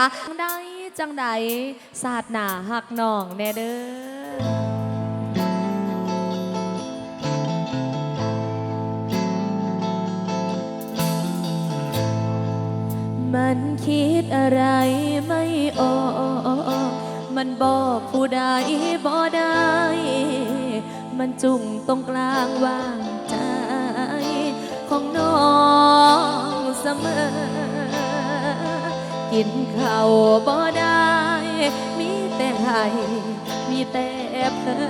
จังใดจังใดศาสตร์หนาหักน้องแน่เด้อมันคิดอะไรไม่ออกมันบอกผู้ใดบ่ได้ มันจุ่มตรงกลางว่างใจ ของน้องเสมอ กินข้าวบ่ได้ มีแต่ให้มีแต่เพอ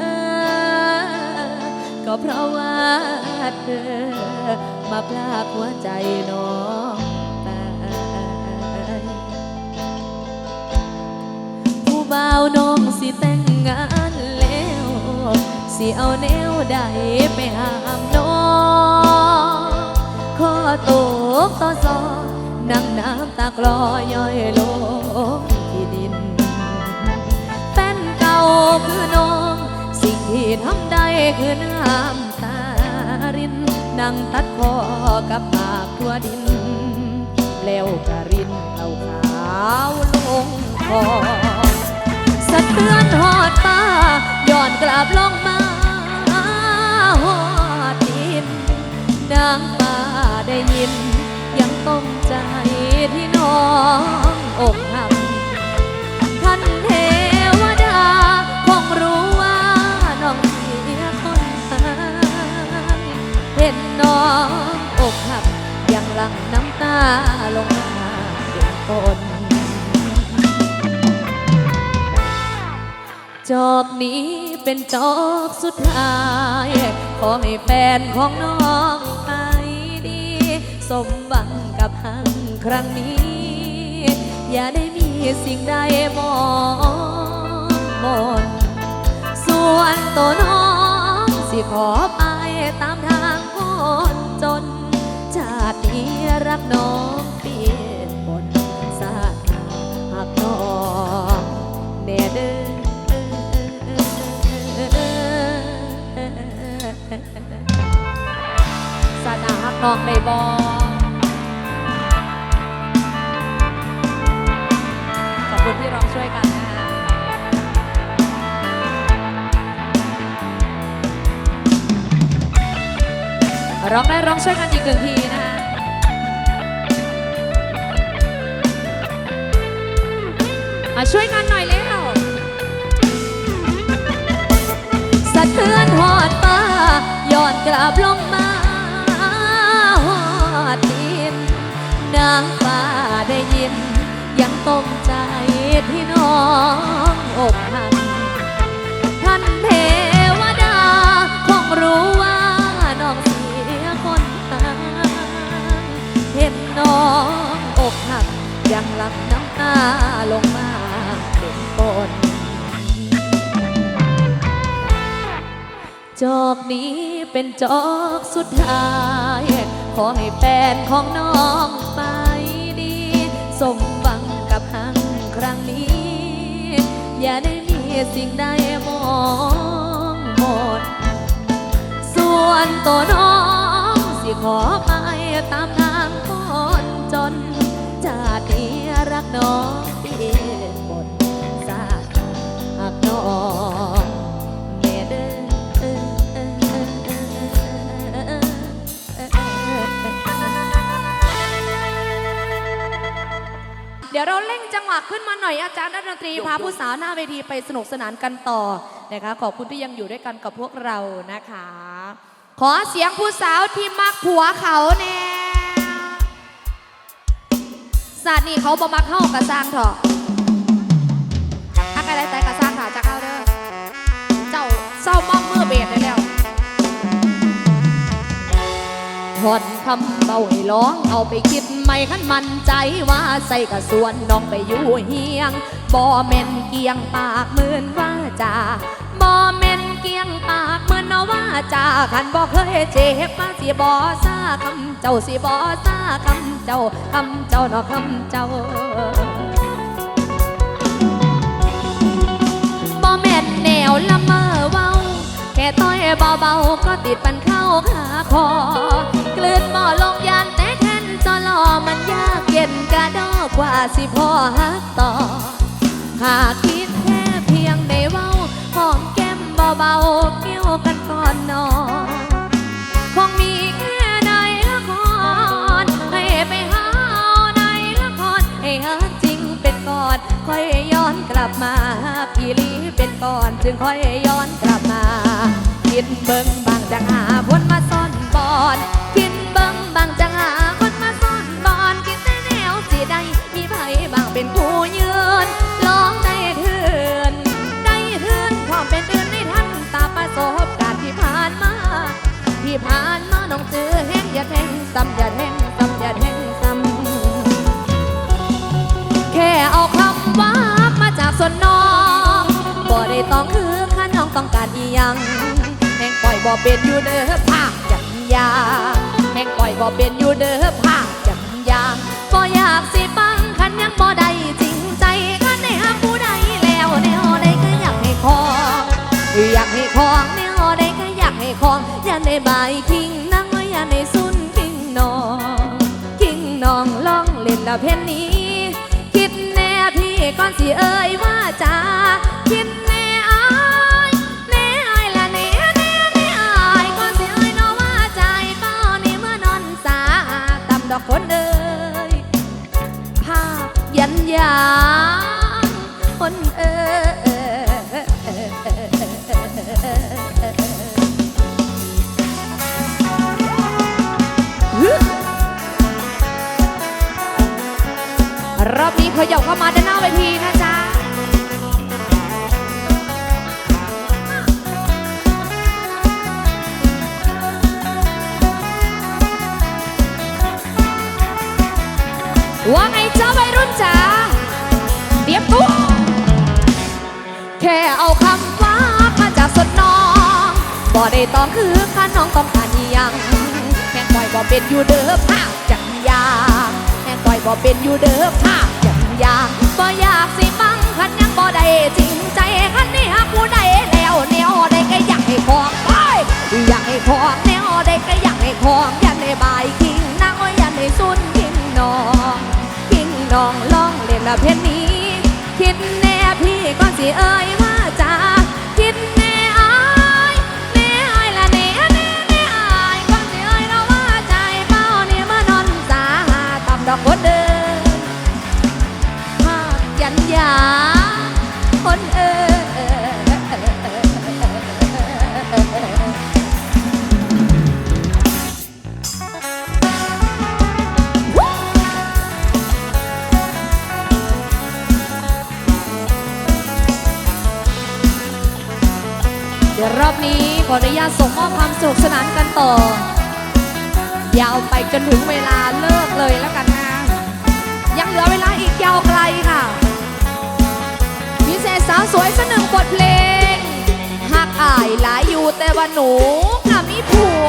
ก็เพราะว่าเธอ มาพลากหัวใจน้องไปผู้บ่าวน้องสิแต่งงานแล้ว สิเอาแนวใดไปหามน้อง ขอตกต่อซอ นังน้ำตาคลอย่อยลงที่ดิน แฟนเก่าคือน้อง สิ่งที่ทำได้คือน้ำตารินนั่งตัดคอกับปากทั่วดิน แล้วกะรินเอาขาวลงคอสะเทือนหอดตาย้อนกลับลงมาหอดดินนางฟ้าได้ยินยังต้องใจ ที่น้องอกหักท่านเทวดาคงรู้ว่าน้องเสียคนหาเห็นน้องอกหักยังหลั่งน้ำตาลงมาเป็นฝนจอกนี้เป็นจอกสุดท้ายขอให้แฟนของน้องไปดี สมหวังกับหัง ครั้งนี้ อย่าได้มีสิ่งใดมองมนส่วนตัวน้องสิขอไปตามทางคนจน ชาตินี้รักน้องเปลี่ยนบนสาดหักน้องแน่เด้อสาดหักน้องในบอ ร้องได้ร้องช่วยกันอีกหนึ่งทีนะคะช่วยกันหน่อยเร็วสะเทือนหอดตาย้อนกลับลงมาหอดดินนางฟ้าได้ยิน ยังตกใจที่น้องอกหัก ลงมาเป็นฝนจอกนี้เป็นจอกสุดท้าย ขอให้แฟนของน้องไปดี สมหวังกับหังครั้งนี้ อย่าได้มีสิ่งใดมองหมด ส่วนตัวน้องสิขอไปตาม น้องเปลี่ยนบทสาดหักน้องแม่เด้อเดี๋ยวเราเร่งจังหวะขึ้นมาหน่อยอาจารย์นักดนตรีพาผู้สาวหน้าเวทีไปสนุกสนานกันต่อนะคะขอบคุณที่ยังอยู่ด้วยกันกับพวกเรานะคะ ขอเสียงผู้สาวที่มักผัวเขาแน่าดนี่เขาบ่มักเข้ากระสร้างเถอะอะไรแต่กระสร้างค่ะจะเข้าเด้อ เจ้าเศร้ามองมือเบสได้แล้วถอนคำเบาให้ร้องเอาไปคิดไม่ขันมันใจว่าใส่กระส่วนน้องไปอยู่เฮียงบ่แม่นเกียงปากเหมื่นว่าจาบ่แม่นเกียงปาก ว่าจาขันบ่เคยเจ็บมาสิบ่ซาคำเจ้าสิบ่ซาคำเจ้าคำเจ้าเนาะคำเจ้าบ่แม่นแนวละเมอเว้าแค่ต้อยเบาๆก็ติดปันเข้าขาคอกลืนบ่อลงยานแต่แทนจอลอมันยากเย็นกระดอกกว่าสิพ่อฮักต่อ หากคิดแค่เพียงได้เว้าหอมแก้มเบาๆเกี่ยวกันก่อ ลับมาพี่ลีเป็นก่อนจึงค่อยย้อนกลับมาคิดเบิ่งบางจังหาคนมาซ่อนบอนคิดเบิ่งบางจังหาคนมาซ่อนบอนคิดแต่แนวสิได้มีไผบางเป็นผู้ยืนลองได้เถื่อนได้เถื่อนความเป็นอื่นในทันตาประสบการณ์ที่ผ่านมาที่ผ่านมาน้องซื้อแห้งอย่าแทงซ้ำอย่าแทงซ้ำอย่าแทงซ้ำแค่เอาคำว่า ส่วนน้องบ่ได้ต้องคือข้าน้องต้องการอีหยังแห่งปล่อยบ่เป็นอยู่เด้อภาคจังยาแห่งปล่อยบ่เป็นอยู่เด้อภาคจังยาบ่อยากสิฟังคันยังบ่ได้จริงใจคันได้หาผู้ใดแล้วแนวใดก็อยากให้ของอยากให้ของแนวใดก็อยากให้ของอย่าในบายคิงนั่งไว้อย่าในสุนคิงนองคิงนองลองเล่นละเพนนี้ คิดแน่พี่ก่อนสิเอ่ยว่า ขยับเข้ามาด้านหน้าเวทีนะจ๊ะว่าไงจ้าวัยรุ่นจ๋าเตรียมตัวแค่เอาคำว่ามาจากสดน้องบ่ได้ต้องคือข้าน้องต้องการยังแห่งปล่อยบ่เป็นอยู่เด้อภาจังยางแห่งปล่อยบ่เป็นอยู่เด้อภา อยากบ่อยากสิฟังคันยังบ่ได้จริงใจคันนี้หากผู้ใดแล้วแนวใดก็อยากให้ของไปอยากให้ของแนวใดก็อยากให้ของอยากให้บายคิงนั่งอยากให้สุนคิงนองพิงน้องลองเล่นละเพนนี้ คิดแน่พี่ก่อนสิเอ่ยว่า ว่าหนูกับมีผัว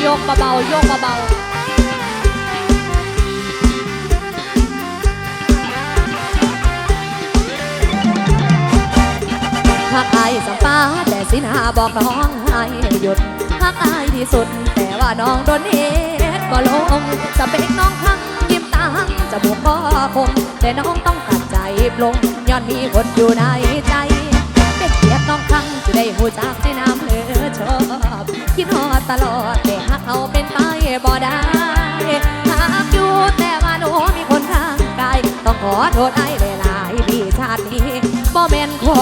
โยกเบาๆโยกเบาๆหักอายสัมปาแต่สินหาบอกน้องให้หยุดหักอายที่สุด ว่าน้องโดนเฮ็ดบ่ลงสเปกน้องทั้งยิ้มตาหังจมูกก็คง แต่น้องต้องตัดใจปลงย้อนมีคนอยู่ในใจ เป็นเกียรติน้องครั้งจะได้หูจากในน้ำเหลือชอบคิดฮอดตลอดแต่หากเขาเป็นไปบ่ได้หากอยู่แต่ว่าหนูมีคนข้างกายต้องขอโทษไอ้หลายๆที่ชาตินี้บ่แม่นขอ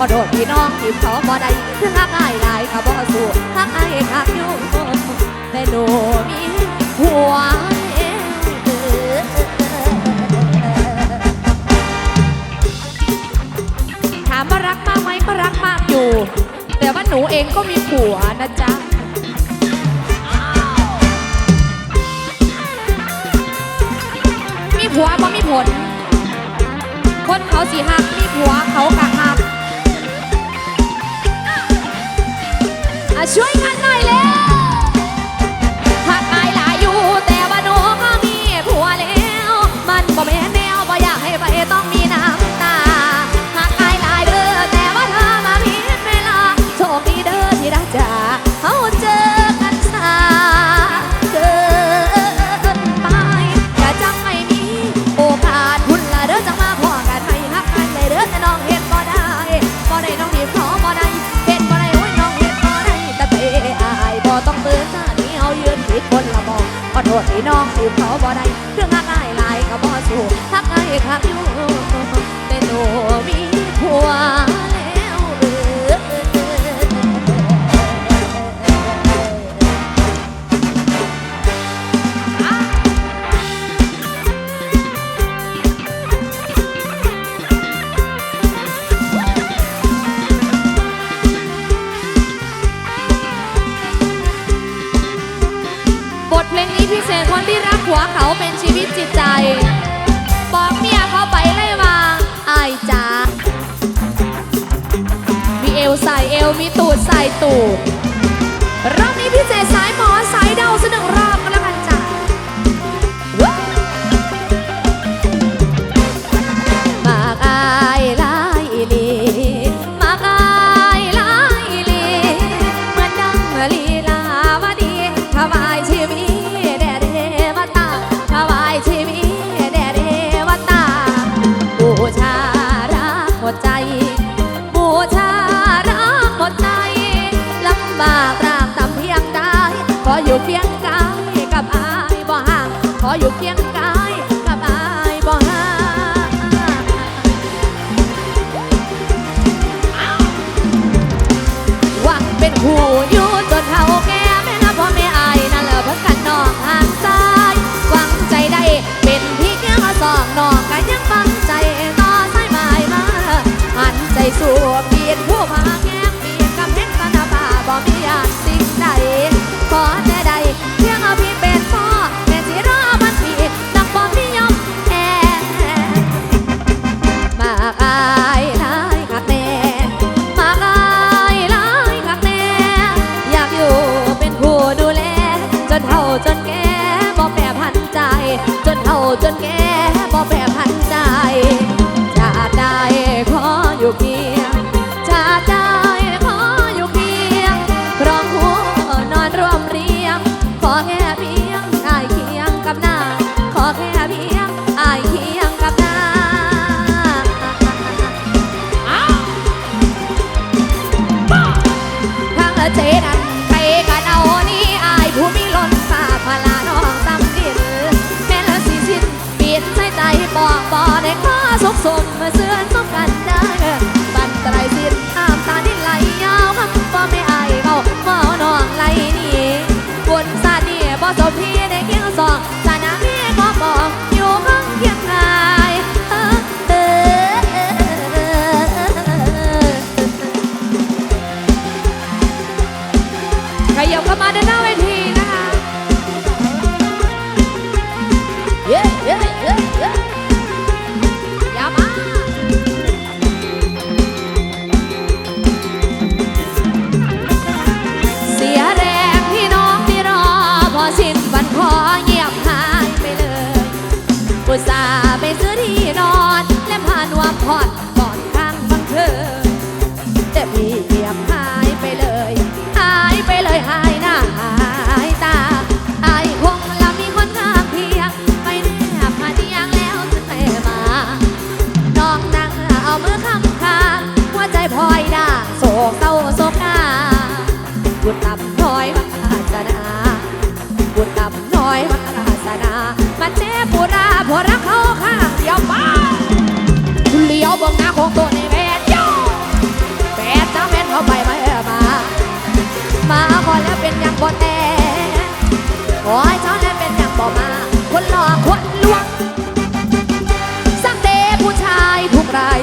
มาโดดพี่น้องที่เขอบ่ได้ถึงหักอายหลายก็บ่สู้หักอายหักอยู่แต่หนูมีหัวถามว่ารักมากไหมก็รักมากอยู่ แต่ว่าหนูเองก็มีผัวนะจ๊ะมีผัวบ่มีผล คนเขาสีหักมีผัวเขากัก ช่วยกันหน่อยเลย พิเศษคนที่รักหัวเขาเป็นชีวิตจิตใจ บอกเมียเขาไปเล่มาอายจ้ามีเอวใส่เอวมีตูดใส่ตูดรอบนี้พิเศษสายหมอสายเดาสนึง 有惊 canción que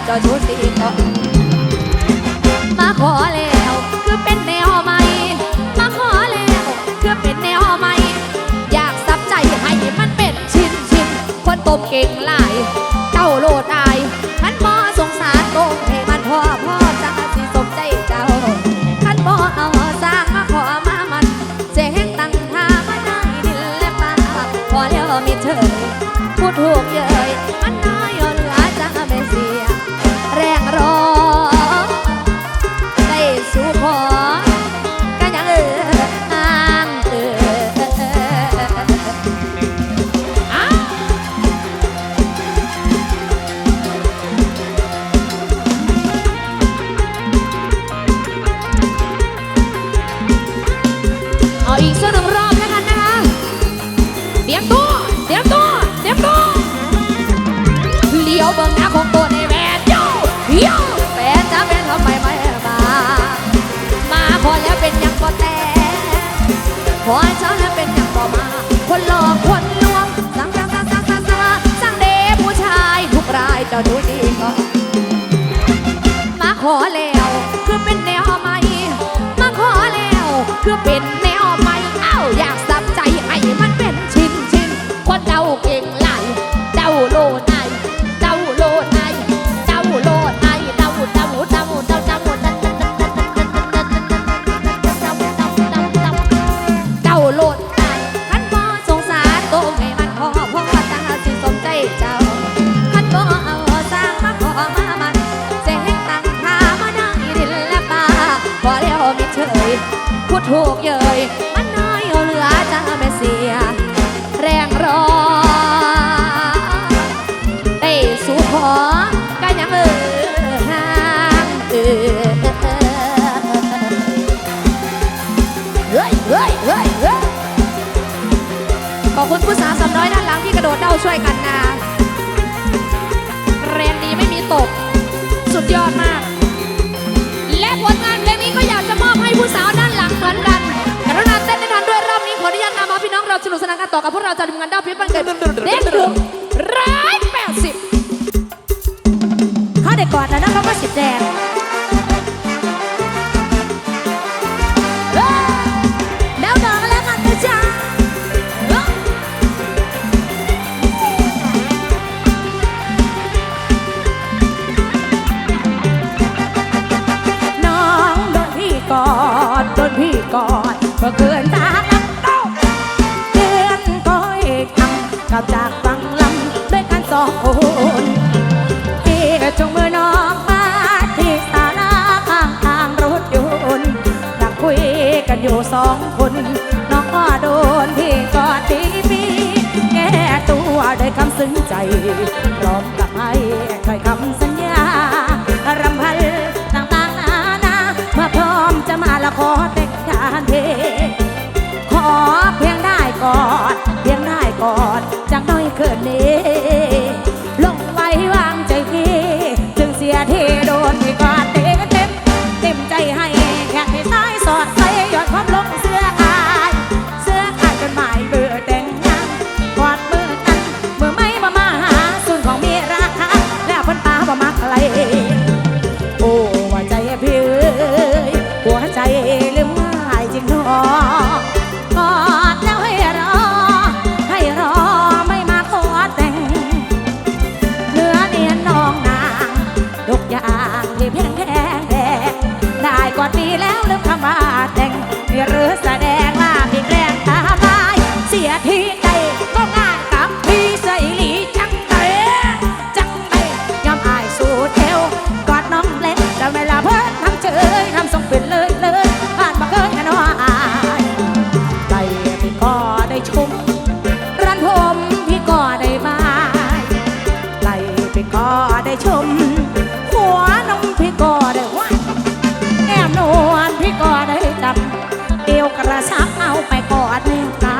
จ้าชุดสีก็มาขอเลย พื่อเป็นแนวใหม่เอ้าอยากสับใจให้มันเป็นชิ้นชิ้นคนเราเก่ง ต่อกับพวกเราจะทำงินด้าพิษบังเกิดเด็กถึงร้อยแปดสิบข้าเด็กก่อนนะน้องเขาก็สิบแดง กันอยู่สองคน น้องก็โดนพี่กอดตีปีแก้ตัวด้ยคำซึ้งใจพร้อมกับให้ถ้อยคำสัญ hot new time.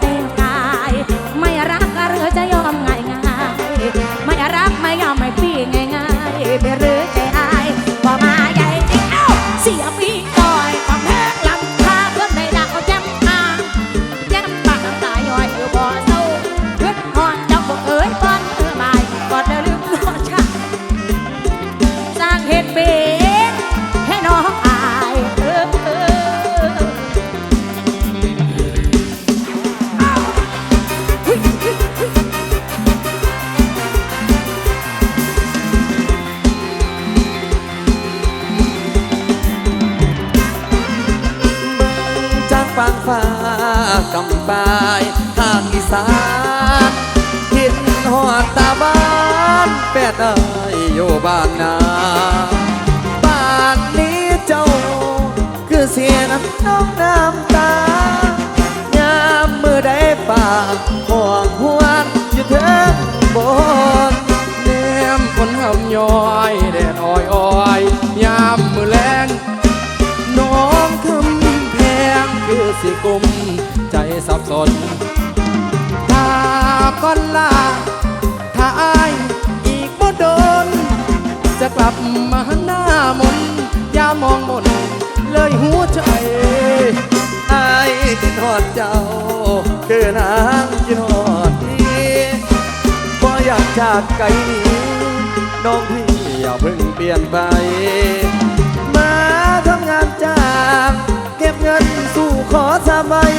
เต็ม น้องน้ำตายามมือได้ป่าห่วงหวนอยู่เทิงบนแนมคนหำย้อยแดดอ้อยอ้อยยามมือแรงน้องคำแพงคือสิกุมใจสับสนถ้าก่อนลาถ้าอายอีกบ่โดน จะกลับมาหน้ามนยามมองมน เลยหัวใจอายคิดทอดเจ้า คือนางคิดทอดพี่พออยากจากไกลนี้น้องพี่อย่าเพิ่งเปลี่ยนไป มาทำงานจ้างเก็บเงินสู่ขอสมัย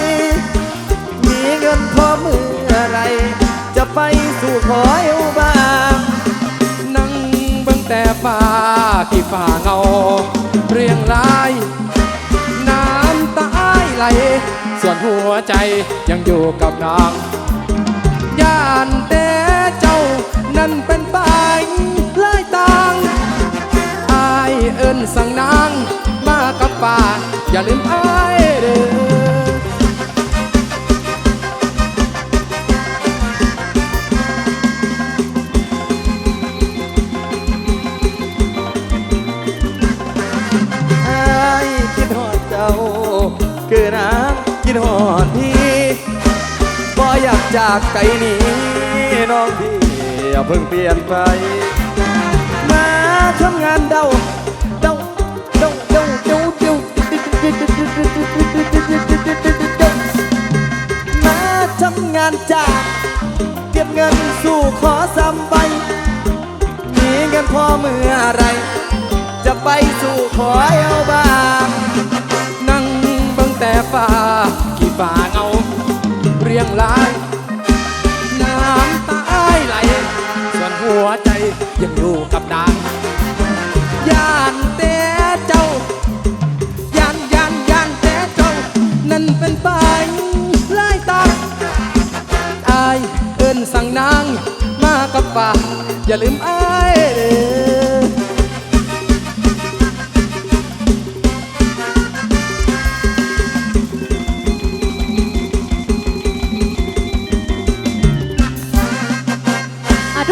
มีเงินพอมืออะไร จะไปสู่ขอเอวบางนั่งเบิ่ง แต่ฟ้าขี้ฟ้าเงา เรียงราย น้ำตายไหล ส่วนหัวใจยังอยู่กับนางย่านแต่เจ้านั้นเป็น นี้น้องพี่อย่าเพิ่งเปลี่ยนไป มาทำงานเดาเดาเดาเดาเดาเดามาทำงานจาก เก็บเงินสู่ขอซ้ำไปมีเงินพอเมื่อไร จะไปสู่ขอเอาบ้างนั่งเบิ่งแต่ฟ้าขี้ฟ้าเงาเรียงราย ไปไล่ตักอายเอินสั่งนางมากับป่าอย่าลืมอายเด้อ